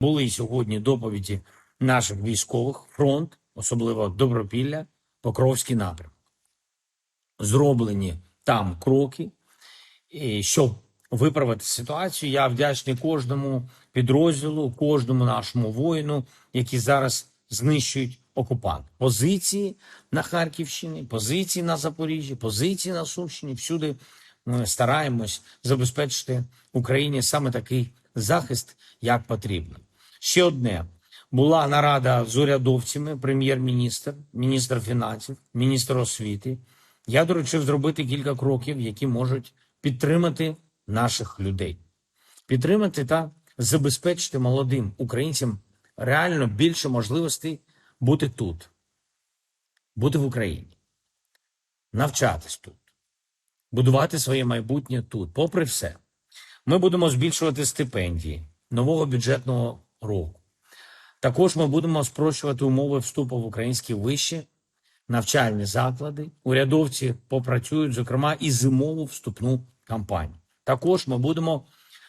Були сьогодні доповіді наших військових, фронт, особливо Добропілля, Покровський напрям. Зроблені там кроки, щоб виправити ситуацію. Я вдячний кожному підрозділу, кожному нашому воїну, які зараз знищують окупант. Позиції на Харківщині, позиції на Запоріжжі, позиції на Сумщині. Всюди ми стараємось забезпечити Україні саме такий захист, як потрібно. Ще одне була нарада з урядовцями, прем'єр-міністр, міністр фінансів, міністр освіти. Я доручив зробити кілька кроків, які можуть підтримати наших людей, підтримати та забезпечити молодим українцям реально більше можливостей бути тут, бути в Україні, навчатись тут, будувати своє майбутнє тут. Попри все, ми будемо збільшувати стипендії нового бюджетного року. Також ми будемо спрощувати умови вступу в українські вищі навчальні заклади. Урядовці попрацюють, зокрема, і зимову вступну кампанію. Також ми будемо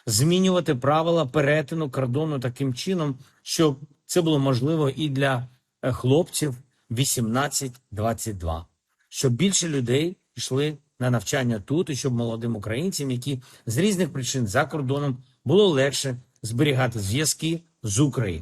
змінювати правила перетину кордону таким чином, щоб це було можливо і для е, хлопців 18-22, щоб більше людей йшли на навчання тут, і щоб молодим українцям, які з різних причин за кордоном було легше зберігати зв'язки з Україною.